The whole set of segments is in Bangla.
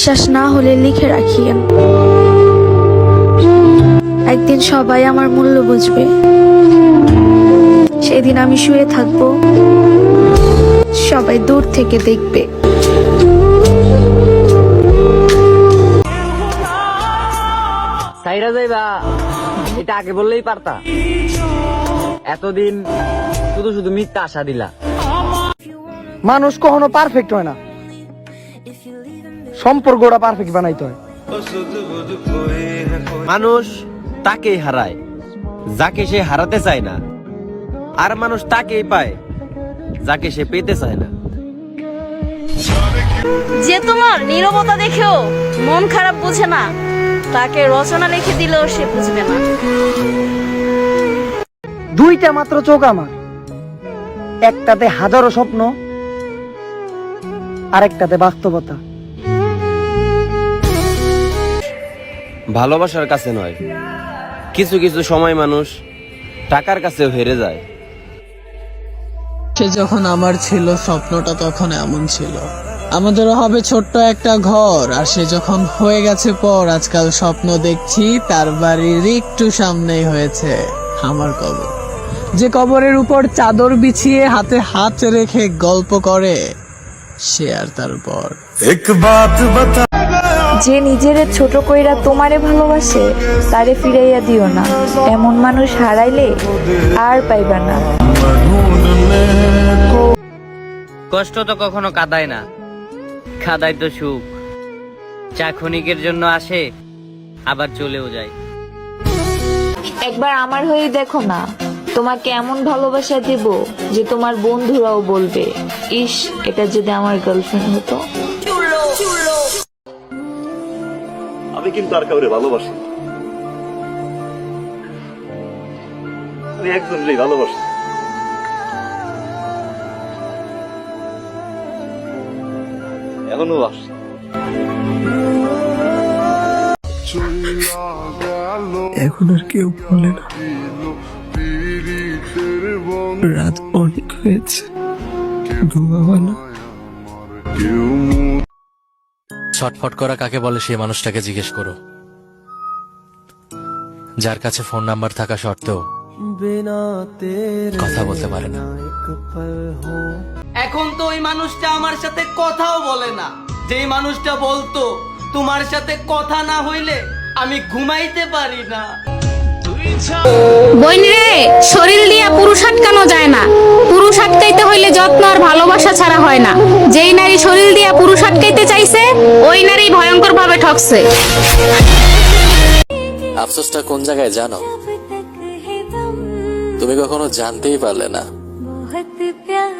বিশ্বাস না হলে লিখে রাখিয়েন একদিন সবাই আমার মূল্য বুঝবে। সেদিন আমি শুয়ে থাকব। সবাই দূর থেকে দেখবে। সাইরা যাইবা? এটা আগে বললেই পারতা। এতদিন শুধু শুধু মিথ্যা আশা দিলা। মানুষ কখনো পারফেক্ট হয় না। সম্পর্কটা পারফেক্ট বানাইতে হয়। মানুষ তাকেই হারায় যাকে সে হারাতে চায় না। আর মানুষ তাকেই পায় যাকে সে পেতে চায় না। যে তোমার নীরবতা দেখেও মন খারাপ বুঝে না তাকে রচনা লিখে দিলেও সে বুঝবে না। দুইটা মাত্র চোখ আমার। একটাতে হাজারো স্বপ্ন আরেকটাতে বাস্তবতা। ভালোবাসার কাছে নয়। কিছু কিছু সময় মানুষ টাকার কাছেও হেরে যায়। সে যখন আমার ছিল স্বপ্নটা তখন এমন ছিল। আমাদেরও হবে ছোট্ট একটা ঘর আর সে যখন হয়ে গেছে পর আজকাল স্বপ্ন দেখছি তার বাড়ির একটু সামনেই হয়েছে আমার কবর। যে কবরের উপর চাদর বিছিয়ে হাতে হাত রেখে গল্প করে সে আর তার পর যে নিজের ছোট কইরা তোমারে ভালোবাসে তারে ফিরাইয়া দিও না। এমন মানুষ হারাইলে আর পাইবা না। কষ্ট তো কখনো কাদায় না। কাদায় তো সুখ। যা ক্ষণিকের জন্য আসে আবার চলেও যায়। একবার আমার হয়ে দেখো না তোমাকে এমন ভালোবাসা দেব যে তোমার বন্ধুরাও বলবে ইস এটা যদি আমার গার্লফ্রেন্ড হতো। আমি কিন্তু আর কাউরে ভালোবাসি না। আমি একজনকেই ভালোবাসি এখনও বাসি এখন আর কেউ বলে না। রাত অনেক হয়েছে। ঘুমাবানা ছটফট করা কাকে বলে সেই মানুষটাকে জিজ্ঞেস করো। যার কাছে ফোন নাম্বার থাকা সত্ত্বেও কথা বলতে পারে না। এখন তো ওই মানুষটা আমার সাথে কথাও বলে না। যেই মানুষটা বলতো তোমার সাথে কথা না হইলে আমি ঘুমাইতে পারি না। বইন রে ভালোবাসা ছাড়া হয় না। যেই নারী শরীর দিয়া পুরুষ আটকাইতে চাইছে ওই নারী ভয়ঙ্কর ভাবে ঠকছে। আফসোসটা কোন জায়গায় জানো? তুমি কখনো জানতেই পারলে না।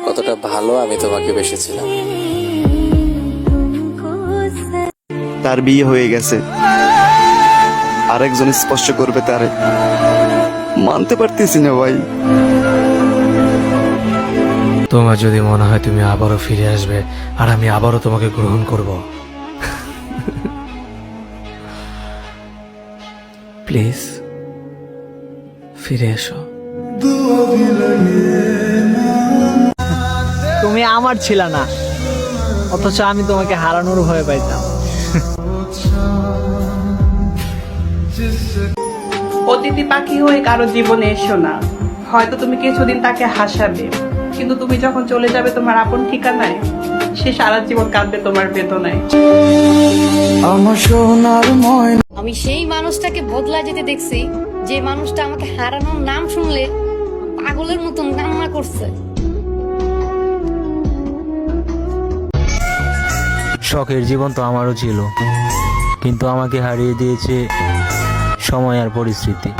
কতটা ভালো আমি তোমাকে বেসেছিলাম। তার বিয়ে হয়ে গেছে। আরেকজন স্পষ্ট করবে তারে। মানতে পারতেছি না ভাই। তোমার যদি মনে হয় তুমি আবারও ফিরে আসবে আর আমি আবারও তোমাকে গ্রহণ করব। প্লিজ ফিরে এসো। তুমি আমার ছিল না অথচ আমি তোমাকে হারানোর ভয় পাইতাম। অতিথি পাখি হয়ে কারও জীবনে এসো না। হয়তো তুমি কিছুদিন তাকে হাসাবে। কিন্তু তুমি যখন চলে যাবে তোমার আপন ঠিকানায় সে সারা জীবন কাঁদবে তোমার বেদনায়। আমি সেই মানুষটাকে বদলা যেতে দেখছি যে মানুষটা আমাকে হারানোর নাম শুনলে পাগলের মতন কান্না করছে। শখের জীবন তো আমারও ছিল কিন্তু আমাকে হারিয়ে দিয়েছে সময় আর পরিস্থিতি।